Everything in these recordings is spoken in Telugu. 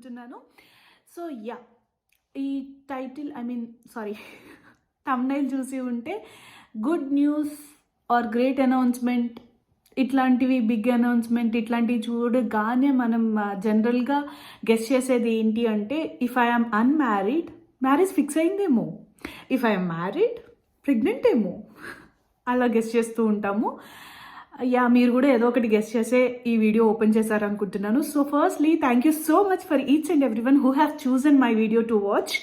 అనుకుంటున్నాను. So yeah. ఈ title I mean sorry thumbnail చూసి ఉంటే good news or great announcement ఇట్లాంటివి బిగ్ అనౌన్స్మెంట్ ఇట్లాంటివి చూడగానే మనం జనరల్గా గెస్ చేసేది ఏంటి అంటే if I'm unmarried marriage fix అయిందేమో. If I'm married pregnant ఏమో. అలా గెస్ చేస్తూ ఉంటాము. యా మీరు కూడా ఏదో ఒకటి గెస్ట్ చేసే ఈ video open చేశారనుకుంటున్నాను. So firstly thank you so much for each and every one who have chosen my video to watch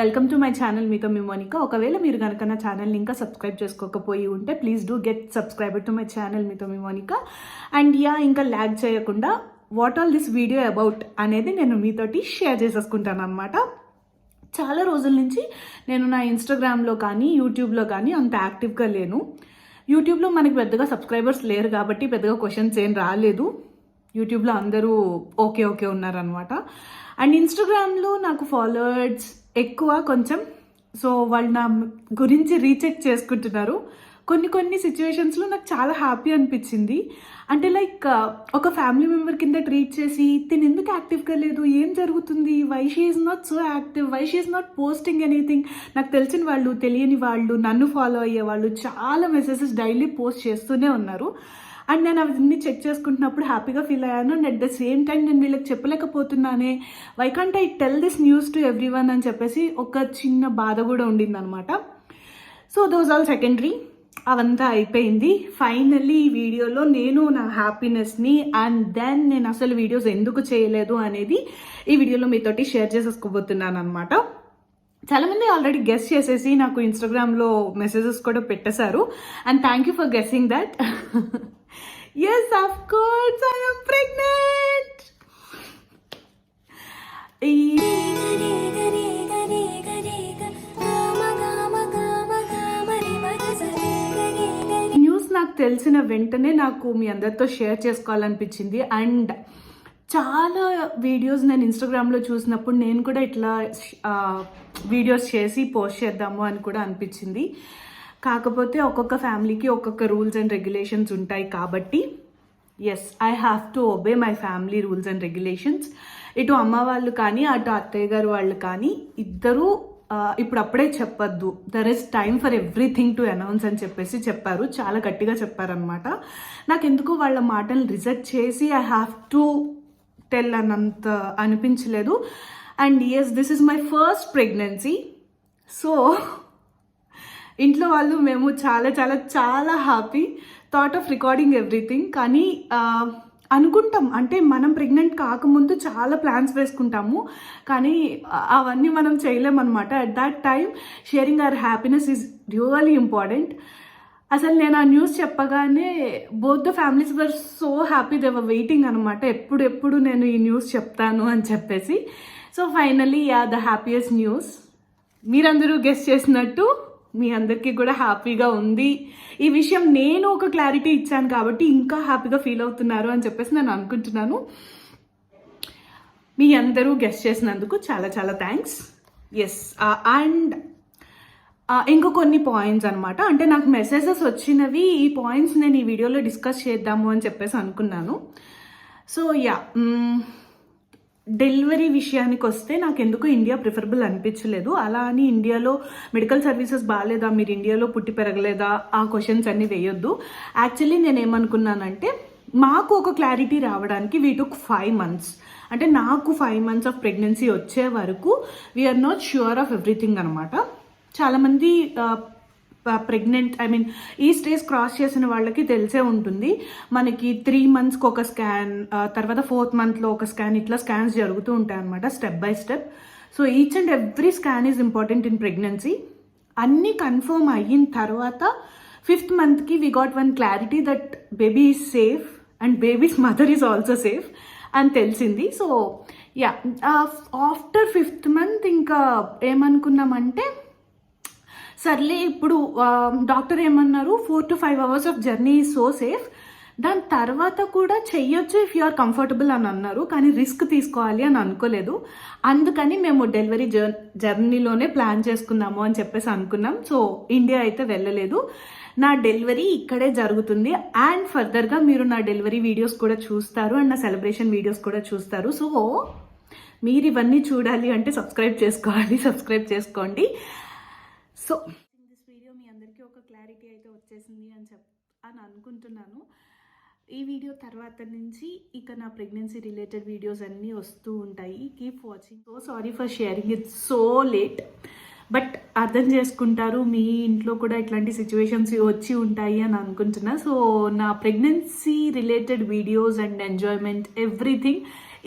welcome to my channel మీతో మీ మోనిక ఒకవేళ మీరు కనుక నా ఛానల్ని ఇంకా సబ్స్క్రైబ్ చేసుకోకపోయి ఉంటే please do get subscriber to my channel మీతో మీ మోనిక అండ్ యా ఇంకా ల్యాగ్ చేయకుండా what all this video about అనేది నేను మీతోటి షేర్ చేసేసుకుంటాను అనమాట చాలా రోజుల నుంచి నేను నా ఇన్స్టాగ్రామ్లో కానీ యూట్యూబ్లో కానీ అంత యాక్టివ్గా లేను. యూట్యూబ్లో మనకి పెద్దగా సబ్స్క్రైబర్స్ లేరు కాబట్టి పెద్దగా క్వశ్చన్స్ ఏం రాలేదు. యూట్యూబ్లో అందరూ ఓకే ఓకే ఉన్నారనమాట అండ్ ఇన్స్టాగ్రామ్లో నాకు ఫాలోవర్స్ ఎక్కువ కొంచెం. సో వాళ్ళు నా గురించి రీచెక్ చేసుకుంటున్నారు. కొన్ని కొన్ని సిచ్యువేషన్స్లో నాకు చాలా హ్యాపీ అనిపించింది. అంటే లైక్ uh, ఒక ఫ్యామిలీ మెంబర్ కింద ట్రీట్ చేసి తిను ఎందుకు యాక్టివ్గా లేదు? ఏం జరుగుతుంది? Why she is not so active why she is not posting anything నాకు తెలిసిన వాళ్ళు తెలియని వాళ్ళు నన్ను ఫాలో అయ్యే వాళ్ళు చాలా మెసేజెస్ డైలీ పోస్ట్ చేస్తూనే ఉన్నారు. అండ్ నేను అవన్నీ చెక్ చేసుకుంటున్నప్పుడు హ్యాపీగా ఫీల్ అయ్యాను. And at the same time నేను వీళ్ళకి చెప్పలేకపోతున్నానే. Why can't I tell this news to everyone అని చెప్పేసి ఒక చిన్న బాధ కూడా ఉండిందనమాట సో దోస్ ఆల్ సెకండరీ అవంతా అయిపోయింది. ఫైనల్లీ ఈ వీడియోలో నేను నా హ్యాపీనెస్ని అండ్ దెన్ నేను అసలు వీడియోస్ ఎందుకు చేయలేదు అనేది ఈ వీడియోలో మీతోటి షేర్ చేసేసుకోబోతున్నాను అనమాట చాలామంది ఆల్రెడీ గెస్ట్ చేసేసి నాకు ఇన్స్టాగ్రామ్లో మెసేజెస్ కూడా పెట్టేశారు. And thank you for guessing that yes of course I'm pregnant ఈ తెలిసిన వెంటనే నాకు మీ అందరితో షేర్ చేసుకోవాలనిపించింది. అండ్ చాలా వీడియోస్ నేను ఇన్స్టాగ్రామ్లో చూసినప్పుడు నేను కూడా ఇట్లా వీడియోస్ చేసి పోస్ట్ చేద్దాము అని కూడా అనిపించింది. కాకపోతే ఒక్కొక్క ఫ్యామిలీకి ఒక్కొక్క రూల్స్ అండ్ రెగ్యులేషన్స్ ఉంటాయి కాబట్టి yes I have to obey my family rules and regulations ఇటు అమ్మ వాళ్ళు కానీ అటు అత్తయ్య గారు వాళ్ళు కానీ ఇద్దరూ ఇప్పుడు అప్పుడే చెప్పొద్దు. There is time for everything to announce అని చెప్పేసి చెప్పారు. చాలా గట్టిగా చెప్పారనమాట నాకు ఎందుకు వాళ్ళ మాటలు రిజెక్ట్ చేసి ఐ హ్యావ్ టు టెల్ అన్నంత అనిపించలేదు. And yes this is my first pregnancy so ఇంట్లో వాళ్ళు మేము చాలా చాలా చాలా happy thought of recording everything కానీ అనుకుంటాం. అంటే మనం ప్రెగ్నెంట్ కాకముందు చాలా ప్లాన్స్ వేసుకుంటాము. కానీ అవన్నీ మనం చేయలేమన్నమాట. At that time sharing our happiness is really important అసలు నేను ఆ న్యూస్ చెప్పగానే both the families were so happy they were waiting అనమాట ఎప్పుడు ఎప్పుడు నేను ఈ న్యూస్ చెప్తాను అని చెప్పేసి. So finally yeah the happiest news మీరందరూ గెస్ట్ చేసినట్టు మీ అందరికీ కూడా హ్యాపీగా ఉంది. ఈ విషయం నేను ఒక క్లారిటీ ఇచ్చాను కాబట్టి ఇంకా హ్యాపీగా ఫీల్ అవుతున్నారు అని చెప్పేసి నేను అనుకుంటున్నాను. మీ అందరూ గెస్ట్ చేసినందుకు చాలా చాలా thanks. Yes and uh, uh, ఇంకో కొన్ని పాయింట్స్ అనమాట అంటే నాకు మెసేజెస్ వచ్చినవి ఈ పాయింట్స్ నేను ఈ వీడియోలో డిస్కస్ చేద్దాము అని చెప్పేసి అనుకున్నాను. సో యా mm, డెలివరీ విషయానికి వస్తే నాకు ఎందుకు ఇండియా ప్రిఫరబుల్ అనిపించలేదు. అలా అని ఇండియాలో మెడికల్ సర్వీసెస్ బాగాలేదా మీరు ఇండియాలో పుట్టి పెరగలేదా? ఆ క్వశ్చన్స్ అన్ని వేయొద్దు. యాక్చువల్లీ నేను ఏమనుకున్నానంటే మాకు ఒక క్లారిటీ రావడానికి వీ టుక్ ఫైవ్ మంత్స్. అంటే నాకు ఫైవ్ మంత్స్ ఆఫ్ ప్రెగ్నెన్సీ వచ్చే వరకు we are not sure of everything అనమాట చాలామంది ప్రెగ్నెంట్ ఐ మీన్ ఈ స్టేజ్ క్రాస్ చేసిన వాళ్ళకి తెలిసే ఉంటుంది. మనకి త్రీ మంత్స్కి ఒక స్కాన్ తర్వాత ఫోర్త్ మంత్లో ఒక స్కాన్ ఇట్లా స్కాన్స్ జరుగుతూ ఉంటాయి అనమాట step by step so each and every scan is important in pregnancy అన్నీ కన్ఫర్మ్ అయిన తర్వాత ఫిఫ్త్ మంత్కి we got one clarity that baby is safe and baby's mother is also safe అని తెలిసింది. So yeah after fifth month ఇంకా ఏమనుకున్నామంటే సర్లే ఇప్పుడు డాక్టర్ ఏమన్నారు? Four to five hours of journey so safe దాని తర్వాత కూడా చెయ్యొచ్చు ఇఫ్ యు ఆర్ కంఫర్టబుల్ అని అన్నారు కానీ రిస్క్ తీసుకోవాలి అని అనుకోలేదు. అందుకని మేము డెలివరీ జర్ జర్నీలోనే ప్లాన్ చేసుకుందాము అని చెప్పేసి అనుకున్నాం. సో ఇండియా అయితే వెళ్ళలేదు. నా డెలివరీ ఇక్కడే జరుగుతుంది. అండ్ ఫర్దర్గా మీరు నా డెలివరీ వీడియోస్ కూడా చూస్తారు అండ్ నా సెలబ్రేషన్ వీడియోస్ కూడా చూస్తారు. సో మీరు ఇవన్నీ చూడాలి అంటే సబ్స్క్రైబ్ చేసుకోవాలి సబ్స్క్రైబ్ చేసుకోండి. సో దిస్ వీడియో మీ అందరికీ ఒక క్లారిటీ అయితే వచ్చేసింది అని చెప్ అని అనుకుంటున్నాను. ఈ వీడియో తర్వాత నుంచి ఇక నా ప్రెగ్నెన్సీ రిలేటెడ్ వీడియోస్ అన్నీ వస్తూ ఉంటాయి. Keep watching so sorry for sharing it so late but అర్థం చేసుకుంటారు మీ ఇంట్లో కూడా ఇట్లాంటి సిచ్యువేషన్స్ వచ్చి ఉంటాయి అని అనుకుంటున్నా. సో నా pregnancy related videos and enjoyment everything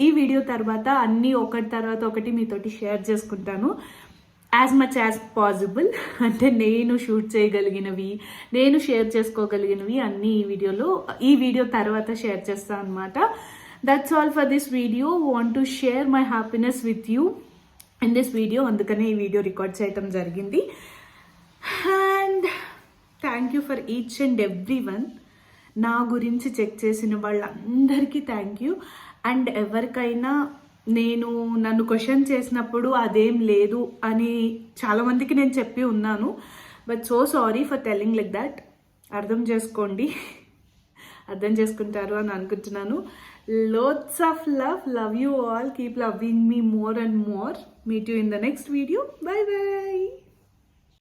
ఈ వీడియో తర్వాత అన్నీ ఒకటి తర్వాత ఒకటి మీతోటి షేర్ చేసుకుంటాను. యాజ్ మచ్ యాజ్ పాసిబుల్ అంటే నేను షూట్ చేయగలిగినవి నేను షేర్ చేసుకోగలిగినవి అన్నీ ఈ వీడియోలో ఈ వీడియో తర్వాత షేర్ చేస్తాను అనమాట that's all for this video want to share my happiness with you in this video అందుకనే ఈ వీడియో రికార్డ్ చేయటం జరిగింది. And thank you for each and every one నా గురించి చెక్ చేసిన వాళ్ళందరికీ థ్యాంక్ యూ అండ్ ఎవరికైనా నేను నన్ను క్వశ్చన్ చేసినప్పుడు అదేం లేదు అని చాలామందికి నేను చెప్పి ఉన్నాను. But so sorry for telling like that అర్థం చేసుకోండి. అర్థం చేసుకుంటారు అని అనుకుంటున్నాను. Lots of love love you all keep loving me more and more meet you in the next video bye bye